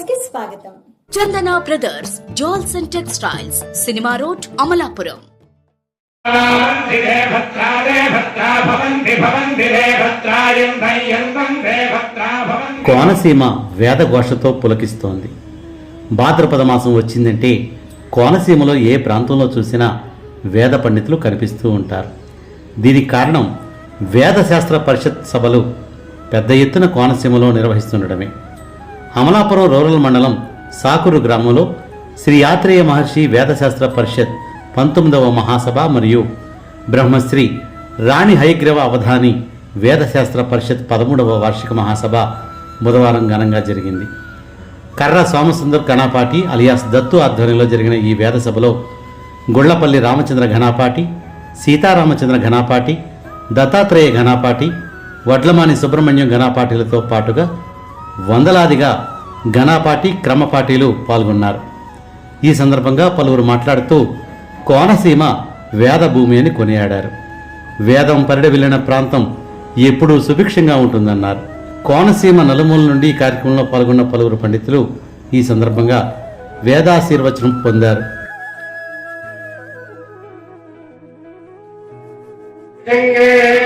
స్వాగతం. Chandana brothers jewels and textiles cinema road Amalapuram. Konaseema వేదఘోషతో పులకిస్తోంది. భాద్రపద మాసం వచ్చిందంటే కోనసీమలో ఏ ప్రాంతంలో చూసినా వేద పండితులు కనిపిస్తూ ఉంటారు. దీనికి కారణం వేదశాస్త్ర పరిషత్ సభలు పెద్ద ఎత్తున కోనసీమలో నిర్వహిస్తుండడమే. అమలాపురం రూరల్ మండలం సాకురు గ్రామంలో శ్రీ ఆత్రేయ మహర్షి వేదశాస్త్ర పరిషత్ పంతొమ్మిదవ మహాసభ మరియు బ్రహ్మశ్రీ రాణి హయగ్రవ అవధాని వేదశాస్త్ర పరిషత్ పదమూడవ వార్షిక మహాసభ బుధవారం ఘనంగా జరిగింది. కర్ర సోమసుందర్ ఘనాపాటి అలియాస్ దత్తు ఆధ్వర్యంలో జరిగిన ఈ వేదసభలో గుళ్ళపల్లి రామచంద్ర ఘనాపాటి సీతారామచంద్ర ఘనాపాటి దత్తాత్రేయ ఘనాపాటి వడ్లమాని సుబ్రహ్మణ్యం ఘనాపాటిలతో పాటుగా వందలాదిగా ఘనాపాటి క్రమపాటీలు పాల్గొన్నారు. ఈ సందర్భంగా పలువురు మాట్లాడుతూ కోనసీమ వేద భూమి అని కొనియాడారు. వేదం పరిడి వెళ్ళిన ప్రాంతం ఎప్పుడూ సుభిక్షంగా ఉంటుందన్నారు. కోనసీమ నలుమూల నుండి ఈ కార్యక్రమంలో పాల్గొన్న పలువురు పండితులు ఈ సందర్భంగా వేదాశీర్వచనం పొందారు. గంగే అంగే